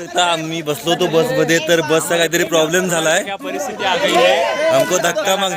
शकता आम्ही बसलो होतो बसमध्ये तर बसचा काहीतरी प्रॉब्लेम झालाय. परिस्थिती आ गई है हमको धक्का माग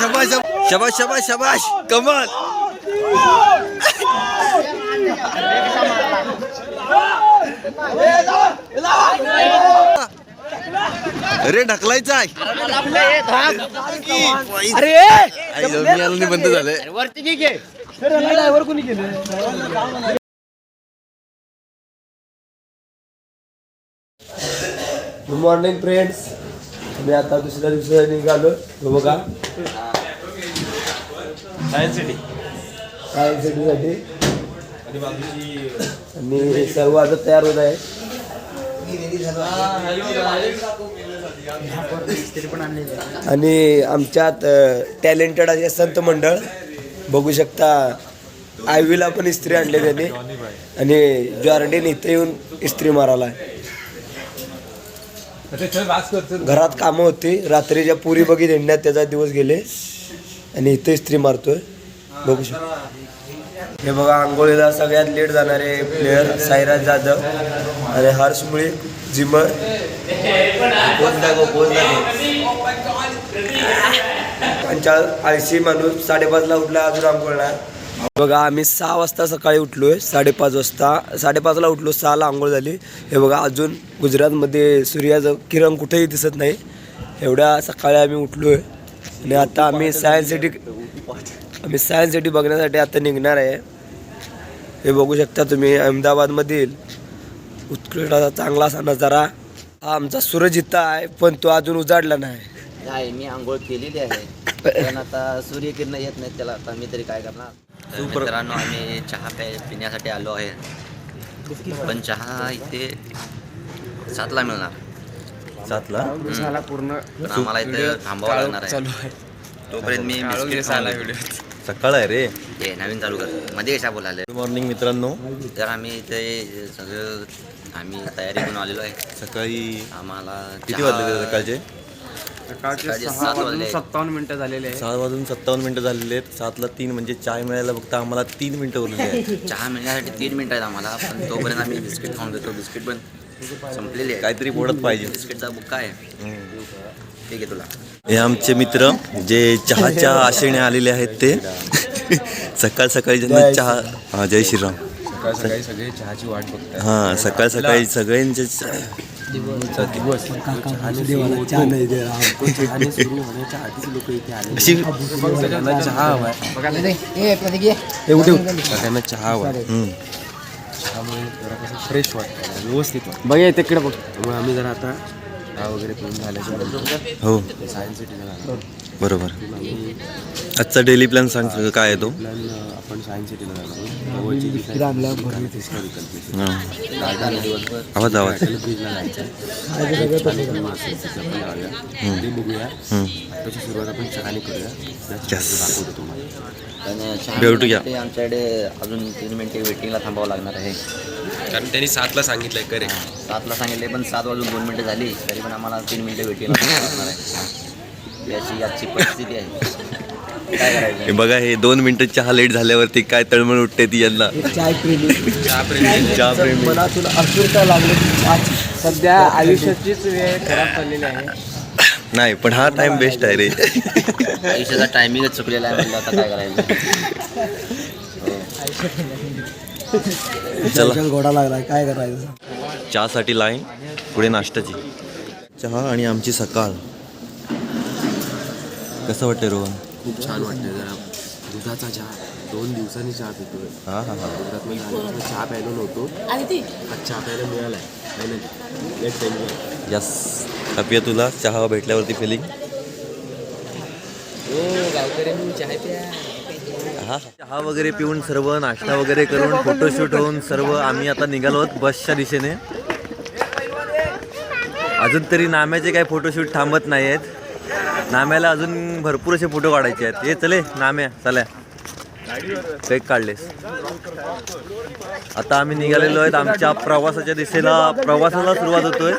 शबाश शबाश शबाश शबाश कमाल. अरे ढकलायचं आहे. अरे! आई, मी आलो नाही बंद झालंय. वरती ठीक आहे ड्रायव्हर कोणी केलं गुड मॉर्निंग फ्रेंड्स मी आता दुसऱ्या दिवशी निघालो. हो बघा. सायन्स सिटी सायन्स सिटीसाठी आणि सर्व आता तयार होत आहे. आणि आमच्यात टॅलेंटेड असे संत मंडळ. बघू शकता आयवीला पण इस्त्री आणले त्यांनी. आणि जॉर्डेन इथे येऊन इस्त्री मारायला घरात कामं होती. रात्रीच्या पुरी बघित हिंडण्यात त्याचा दिवस गेले. आणि इथे इस्त्री मारतोय. बघू शकता. हे बघा आंघोळीला सगळ्यात लेट जाणारे प्लेयर साईराज जाधव आणि हर्ष मुळे जिमर पोच दाखव पोच दाखव त्यांच्या आळशी माणूस साडेपाचला उठला अजून आंघोळला बघा आम्ही सहा वाजता सकाळी उठलो आहे साडेपाच वाजता. साडेपाचला उठलो सहाला आंघोळ झाली. हे बघा अजून गुजरातमध्ये सूर्याचं किरण कुठेही दिसत नाही. एवढ्या सकाळी आम्ही उठलो आहे आणि आता आम्ही सायन्स सिटी आम्ही सायन्स सिटी बघण्यासाठी आता निघणार आहे. हे बघू शकता तुम्ही अहमदाबादमधील उत्कृष्ट चांगला असा नजारा हा आमचा सूरज इथं आहे पण तो अजून उजाडला नाही. नाही मी आंघोळ केलेली आहे. पण आता सूर्यकिरण येत नाही त्याला. आता मी तरी काय करणार? तर मित्रांनो आम्ही चहा प्या पिण्यासाठी आलो आहे. पण चहा इथे सातला मिळणार. सातला? पण आम्हाला इथे थांबावं लागणार आहे. तोपर्यंत मी बिस्किट. सकाळ आहे रे. हे नवीन चालू कर. मध्ये कशा बोलाले गुड मॉर्निंग मित्रांनो. तर आम्ही इथे सगळं आम्ही तयारी करून आलेलो आहे. सकाळी आम्हाला किती वाजले सकाळचे? सकाळचे सात वाजले सत्तावन्न मिनिटं झालेले आहे सात वाजून सत्तावन्न मिनिटं झालेले आहेत. सातला तीन म्हणजे चाय मिळायला फक्त आम्हाला तीन मिनिटं उरलेली आहेत. चहा मिळण्यासाठी तीन मिनिटं आहेत आम्हाला पण तोपर्यंत आम्ही बिस्किट खाऊन घेतो बिस्किट पण संपलेली आहे काहीतरी पोडत पाहिजे. बिस्किटचा बुक्का आहे. ठीक आहे तुला. हे आमचे मित्र जे चहाच्या आशेने आलेले आहेत ते. सकाळ सकाळी ज्यांना चहा हा जय श्रीराम सकाळ सकाळी सगळे चहाची वाट बघतात हा सकाळ सकाळी सगळ्यांचे दिवस देवाला चहा नाही दे चहाने सुरू होण्याच्या आधीच लोक इथे आले अशी सगळ्यांना चहा हवाय सगळ्यांना चहा हवाय हम्म. त्यामुळे जरा कसं फ्रेश वाटतं. व्यवस्थित वाटतं. बघ तिकडे बघ. त्यामुळे आम्ही जरा आता वगैरे झाल्याच्या हो सायन्स सिटीला जाणार बरोबर आजचा डेली प्लॅन सांग सगळं काय आहे तो प्लॅन आपण सायन्स सिटीला जाणार जवळची जी काही ठिकाणं आहेत, historical places. हा. गार्डन आवाज आवाज जायचं आहे. तिथं जाऊया. ते बघूया हम्म. त्याची सुरुवात आपण चहाने करूया Yes. दाखवतो तुम्हाला पण चहा भेटूया. मिळण्यासाठी आमच्याकडे अजून तीन मिनिटे वेटिंगला थांबावं लागणार आहे कारण त्यांनी सातला सांगितलंय करे सातला सांगितले पण सात वाजून दोन मिनिटं झाली तरी पण आम्हाला तीन मिनिटं आहे याची आजची परिस्थिती आहे. काय हे करायचं बघा हे दोन मिनिटं चहा लेट झाल्यावरती काय तळमळ उठते ती यांना. चाय प्रेमी. चहा प्रेमी. मनातून आतुरता लागली चहाची सध्या आयुष्याचीच वेळ खराब चाललेली आहे. नाही पण हा टाइम बेस्ट आहे रे. आयुष्याचा टायमिंगच चुकलेला आहे म्हणलं आता काय करायचं? चला. घोडा लागलाय काय करायचं? चहासाठी लाईन पुढे नाश्त्याची. चहा आणि आमची सकाळ. कसं वाटतंय रोहन? खूप छान वाटतंय जरा. दुधाचा चहा. दोन दिवसांनी चहा पितोय. हा हा हा. गुजरातमध्ये आल्यापासून चहा प्यायलो नव्हतो. आज चहा प्यायला लेट टाइम यस. हॅपी तुला. चहा भेटल्यावरती फिलिंग हा चहा चहा. वगैरे पिऊन सर्व नाश्ता वगैरे करून फोटोशूट होऊन सर्व आम्ही आता निघालो आहोत बसच्या दिशेने. अजून तरी नाम्याचे काही फोटोशूट थांबत नाही आहेत. नाम्याला अजून भरपूर असे फोटो काढायचे आहेत. ये चले नाम्या चला. फेक काढलेस. आता आम्ही निघालेलो आहेत आमच्या प्रवासाच्या दिशेला. प्रवासाला सुरुवात होतोय.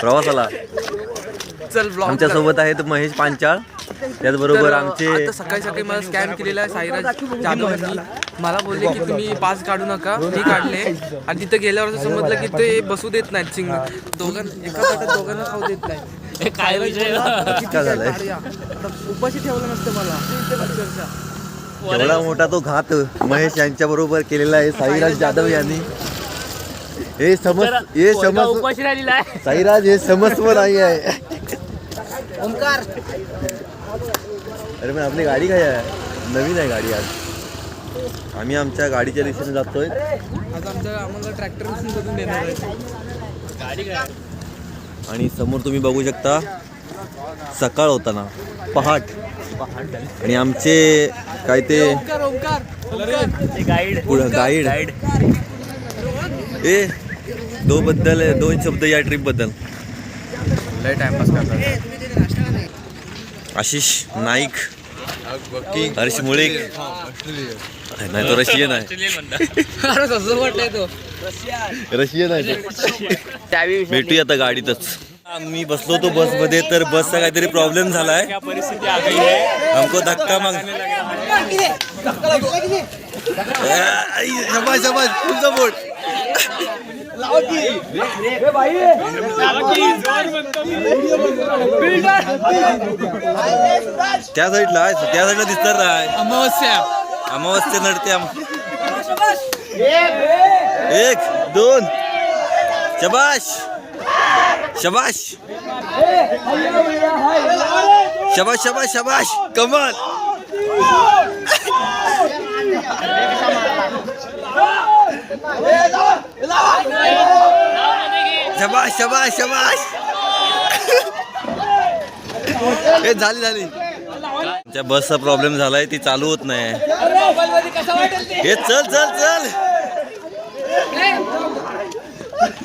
प्रवासाला. आमच्यासोबत आहेत महेश पांचाळ. त्याचबरोबर आमचे आता सकाळी सकाळी मला स्कॅम केलेला आहे साईराज जाधव यांनी. मला बोलले की तुम्ही पास काढू नका. मी काढले. आणि तिथे गेल्यावर असं समजलं की ते बसू देत नाहीत सिंग दोघां एका ताटात दोघांना खाऊ देत नाही काय विषय? झालंय? उपाशी ठेवलं नसतं मला. एवढा मोठा तो घात महेश यांच्या बरोबर केलेला आहे साईराज जाधव यांनी. हे समज हे समज उपाशी राहिलेला आहे. साईराज हे समस्व नाही आहे. ओंकार. अरे पण आपली गाडी काय आहे? नवीन आहे गाडी आज. आम्ही आमच्या गाडीच्या दिशेने जातोय. आज आमच्या आम्हाला ट्रॅक्टर देणार आहे. आणि समोर तुम्ही बघू शकता सकाळ होताना पहाट. आणि आमचे काय ते? ओंकार ओंकार. गाईड पुढं गाईड ए दो बद्दल दोन शब्द या ट्रिपबद्दल. लय टाइमपास करतात. आशिष नाईक हर्ष मुळीक. नाही तो रशियन आहे. तो. रशियन आहे तो. भेटूया आता गाडीतच. आम्ही बसलो होतो बसमध्ये तर बसचा काहीतरी प्रॉब्लेम झालाय. क्या परिस्थिती आ गई है हमको धक्का माग शबाश शबाश फुल सपोर्ट त्या साईडला आहे त्या साईडला दिसणार नाही. अमावस्या. अमावस्या नडते एक. दोन. शबाश. शबाश. शबाश शबाश शबाश. कमाल. शबाश शबाश शबाश हे झाली झाली. त्या बसचा प्रॉब्लेम झालाय ती चालू होत नाही. हे चल चल चल.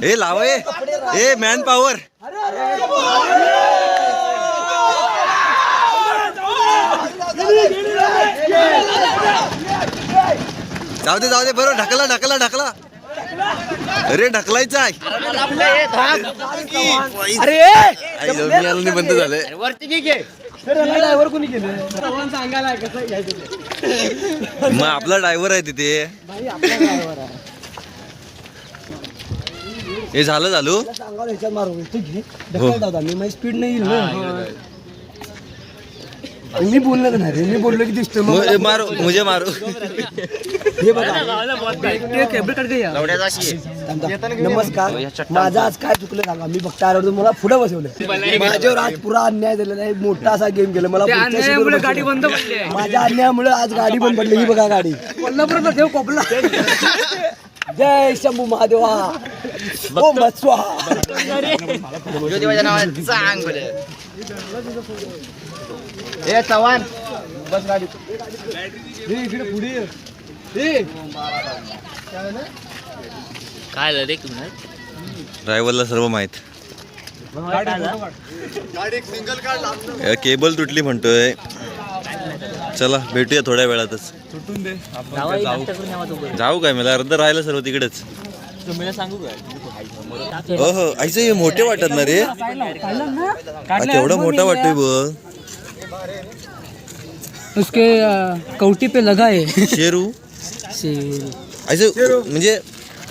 हे लाव हे मॅन पॉवर जाऊ दे जाऊ दे बरोबर ढकला ढकला ढकला. अरे ढकलायचं आहे. अरे! मी आलो नाही बंद झालंय ड्रायव्हर कोणी केलं? सांगायला कसं घ्यायचं मग आपला ड्रायव्हर आहे तिथे. भाई आपला ड्रायव्हर आहे. हे झालं झालं. सांगायला ह्याच्यात मारू तू घे. हो. ढकल दादा मी माझी स्पीड नाही येईल मी बोललो तर नाही रे? मी बोललो की दिसतो मुझे मारो मुझे मारो. हे गया नमस्कार. माझं आज काय चुकलं सांगा. मी फक्त आल्यावर मला पुढे बसवलं. माझ्यावर आज पुरा अन्याय झालेला आहे. मोठा असा गेम केला. मला पुढच्या सीटवर गाडी बंद बसवलं. पडली आहे. माझ्या अन्यायामुळे आज गाडी बंद पडली. ही बघा गाडी. कोल्हापूरला देव कोपला. जय शंभू महादेवा. ओम स्वाहा ए चव्हाण. बस गाडी. इकडे पुढे काय झालं रे तुम्ही ड्रायव्हरला सर्व माहीत. केबल तुटली म्हणतोय. चला भेटूया थोड्या वेळातच. जाऊ काय मला अर्ध राहिलं सर्व तिकडेच. हो हो आईचं हे मोठे वाटत ना रे? केवढा मोठा वाटतोय बघ. उसके कौटी पे लगा है। शेरू? शेर। आईचं म्हणजे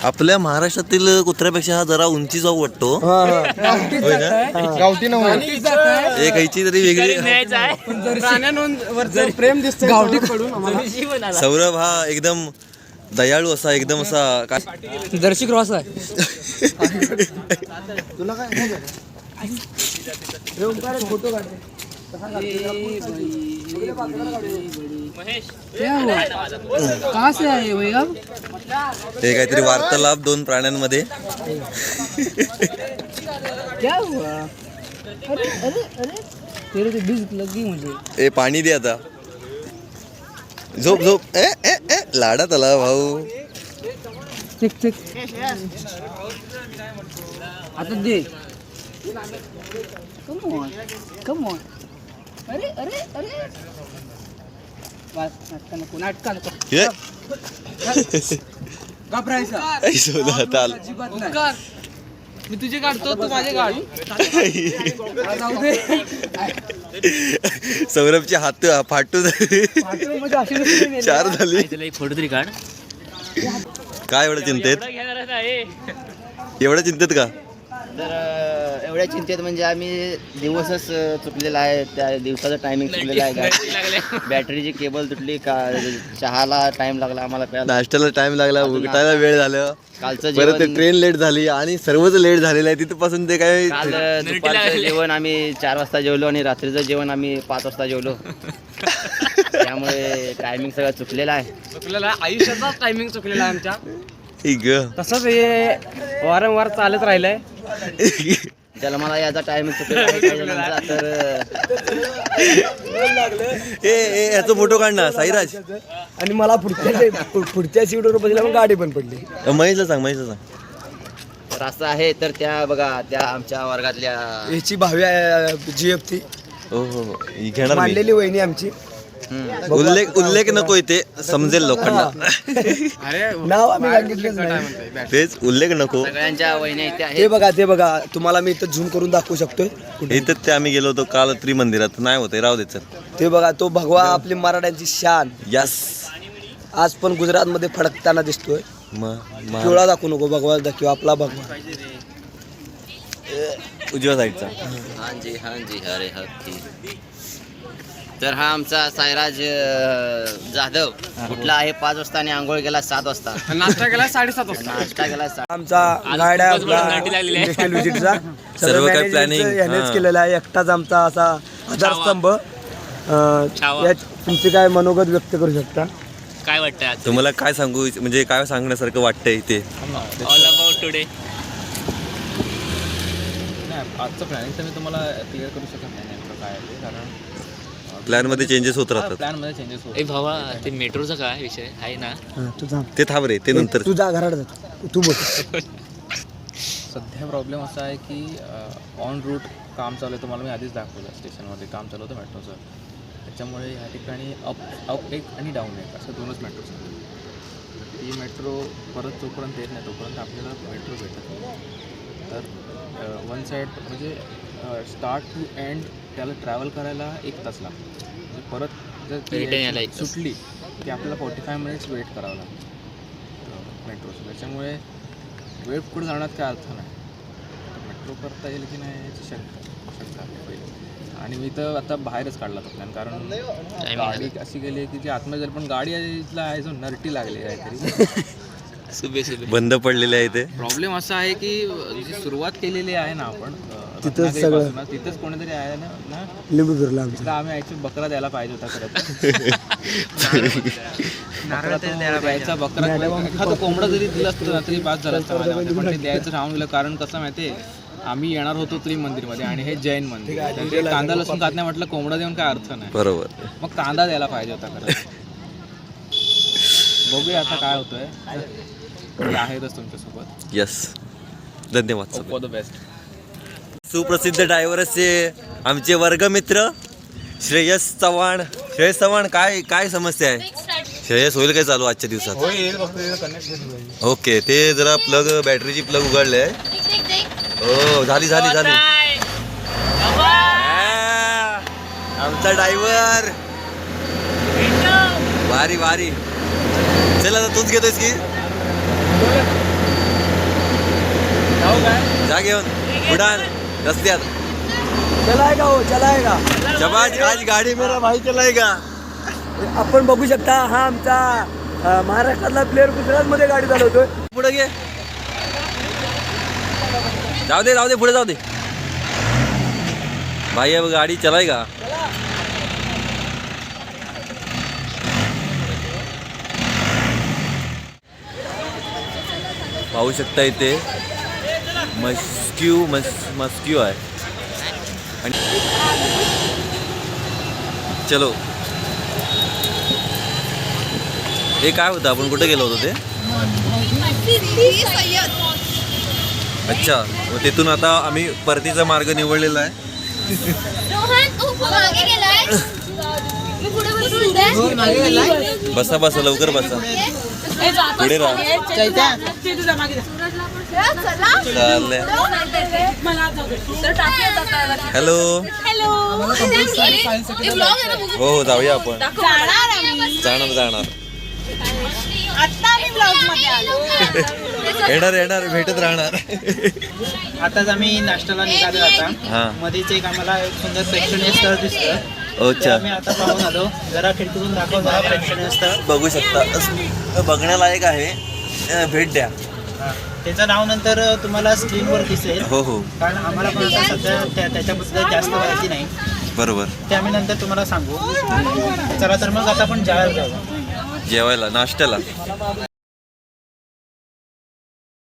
आपल्या महाराष्ट्रातील कुत्र्यापेक्षा हा जरा उंचीचा वाटतो. होय ना? गावठी एक तरी वेगळी प्रेम दिसतं गावठी सौरभ हा एकदम दयाळू असा एकदम असा काय? जर्सी क्रॉस आहे. क्या हुआ कहाँ से आए भैया हे काहीतरी वार्तालाप दोन प्राण्यांमध्ये. क्या हुआ अरे अरे अरे तेरे तो बीज लगी मुझे ए पाणी दे आता. झोप झोप. ए ए ए लाडात आला भाऊ. ठीक ठीक आता दे. कम ऑन कम ऑन अरे अरे अरे. बस नाटका नको नाटका नको. घाबरायचं आई सोला आता आलं. अजिबात नाही. मी तुझे काढतो तू माझे काढ. जाऊ दे. सौरभचे हात फाटू म्हणजे अशी नसते मी. चार झाली. एक फोटो तरी काढ. काय एवढं चिंतेत? एवढं चिंतेत का? तर एवढ्या चिंतेत म्हणजे आम्ही दिवसच चुकलेला आहे. त्या दिवसाचं टायमिंग चुकलेलं आहे बॅटरीची केबल तुटली का? चहाला टाइम लागला आम्हाला प्यायला नाश्त्याला टाइम लागला उठायला वेळ झालं. कालचं परत जेवण ट्रेन लेट झाली आणि सर्वच लेट झालेलं आहे तिथपासून ते काय काल दुपारचं जेवण आम्ही चार वाजता जेवलो आणि रात्रीचं जेवण आम्ही पाच वाजता जेवलो. त्यामुळे टायमिंग सगळं चुकलेलं आहे. चुकलेला आहे. आयुष्याचाच टायमिंग चुकलेला आहे आमच्या. तसंच हे वारंवार चालत राहिलंय. त्याला मला याचा जणांचा तर ए ए, याचा फोटो काढ ना साईराज. आणि मला पुढच्या पुढच्या सीटवर बसल्या मग गाडी पण पडली. महेशला सांग महेशला सांग. रास्ता आहे तर त्या बघा त्या आमच्या वर्गातल्या याची भावी जी एफ ती. हो हो हो. ही घेणार मी. मांडलेली वहिनी आमची. उल्लेख उल्लेख नको इथे समजेल लोकांना. नाव आम्ही सांगितलंच नाही. तेच उल्लेख नको. सगळ्यांच्या वहिन्या इथे ते बघा ते बघा तुम्हाला मी इथं झूम करून दाखवू शकतोय. इथं ते आम्ही गेलो होतो काल त्रिमंदिरात. नाही होते राहू दे चल. ते बघा तो भगवा आपली मराठ्यांची शान. यस. आज पण गुजरातमध्ये फडकताना दिसतोय. मग पिवळा दाखवू नको भगवा दाखव आपला भगवा. उजव्या साईडचा. हांजी हांजी अरे हत्ती तर हा आमचा सायराज अ, जाधव. कुठला आहे? पाच वाजता आणि आंघोळ गेला सात वाजता. नाश्ता केला साडेसात वाजता. नाश्ता गेला सात आमचा लागलेली आहे. इंडस्ट्रियल व्हिजिटचा सर्व काही planning, यानेच हां. केलेला आहे. एकटाच आमचा असा आधारस्तंभ अं. यात तुमचे काय मनोगत व्यक्त करू शकता? काय वाटतं आज? तुम्हाला काय सांगू म्हणजे काय सांगण्यासारखं वाटतंय इथे? ऑल अबाउट टुडे नाही आजचं प्लॅनिंग तर मी तुम्हाला क्लिअर करू शकत नाही नेमकं काय आहे ते कारण प्लॅनमध्ये चेंजेस होत राहतात. प्लॅनमध्ये चेंजेस होत ए भावा ते मेट्रोचा काय विषय? आहे ना? हां, तू थांब. ते थांब रे ते नंतर. तू जा जातो तू बोल सध्या प्रॉब्लेम असा आहे की ऑन रूट काम चालू आहे. तुम्हाला मी आधीच दाखवलं स्टेशनमध्ये काम चालू होतं मेट्रोचं त्याच्यामुळे ह्या ठिकाणी अप अप एक आणि डाऊन एक असं दोनच मेट्रोज आहेत ती मेट्रो परत जोपर्यंत येत नाही तोपर्यंत आपल्याला मेट्रो भेटत नाही. तर वन साईड म्हणजे स्टार्ट टू एंड त्याला ट्रॅव्हल करायला एक तास लागतो. म्हणजे परत जर ती Return यायला एक तास. सुटली की आपल्याला फोर्टी फाय मिनिट्स वेट करावं लागतं. मेट्रोचं त्याच्यामुळे वेळ पुढे जाण्यात काय अर्थ नाही. मेट्रो करता येईल की नाही याची शंका शंका आहे पहिली. आणि मी तर आता बाहेरच काढला तो प्लॅन कारण गाडी अशी गेली आहे की जी आतमध्ये जाईल पण गाडी इथला आहे जो नरटी लागली आहे काहीतरी. सुबे सुबे. बंद पडलेले आहे ते प्रॉब्लेम असा आहे की जी सुरुवात केलेली आहे ना आपण अ, तिथंच रत्नागिरीपासून, तिथंच कोणीतरी आहे ना ना? लिंबू फिरला आमचा. तिथं आम्ही ऍक्च्युली बकरा द्यायला पाहिजे होता खरं बकरा तो द्यायचा बकरा एखादं कोंबडा जरी दिला असतं ना तरी पास झाला असतं माझ्यामध्ये. पण ते द्यायचं राहून गेलं कारण कसं माहिती आम्ही येणार होतो त्रि मंदिरमध्ये आणि हे जैन मंदिर. तर ते कांदा लसूण खात नाही म्हटलं कोंबडा देऊन काय अर्थ नाही. बरोबर. मग कांदा द्यायला पाहिजे होता खरं बघूया आता काय होतंय. मी आहेतच तुमच्यासोबत. यस धन्यवाद सर फॉर द बेस्ट सुप्रसिद्ध ड्रायव्हरचे आमचे वर्गमित्र श्रेयस चव्हाण. श्रेयस चव्हाण काय काय समस्या आहे? श्रेयस होईल काय चालू आजच्या दिवसात? ओके ते जरा प्लग बॅटरीची प्लग उघडले हो झाली झाली झाली. आमचा ड्रायव्हर भारी भारी चल आता तूच घेतोयस की? जा घेऊन. उडान. रस्त्यात चलायगा हो चलायगा शबाज आज गाडी मेरा भाई चलाएगा। आपण बघू शकता हा आमचा अं, महाराष्ट्रातला प्लेअर गुजरातमध्ये गाडी चालवतोय। पुढे घे। जाऊ दे जाऊ दे पुढे जाऊ दे। भाई अब गाडी चलाएगा। पाहू शकता इथे। मस्क्यू मस मस्क्यू आहे. आणि चलो. हे काय होतं? आपण कुठे गेलो होतो ते? अच्छा. मग तिथून आता आम्ही परतीचा मार्ग निवडलेला आहे. रोहन तू मागे गेलाय? मी पुढे बसून बसा बसा. लवकर बसा. पुढे हॅलो. हो हो जाऊया आपण. जाणार जाणार येणार येणार भेटत राहणार. आताच आम्ही नाश्त्याला निघालो आता. हा. मध्येच एक आम्हाला एक सुंदर प्रेक्षणीय स्थळ दिसतं अच्छा आम्ही आता पाहून आलो जरा खिडकीतून दाखव जरा प्रेक्षणीय स्थळ. बघू शकता. बघण्यालायक आहे. भेट द्या. हा. त्याचं नाव नंतर तुम्हाला स्क्रीनवर दिसेल. हो हो. कारण आम्हाला पण आता सध्या त्या- त्याच्याबद्दल जास्त माहिती नाही. बरोबर. ते आम्ही नंतर तुम्हाला सांगू. चला तर मग आता आपण जेवायला जाऊ. जेवायला नाश्त्याला.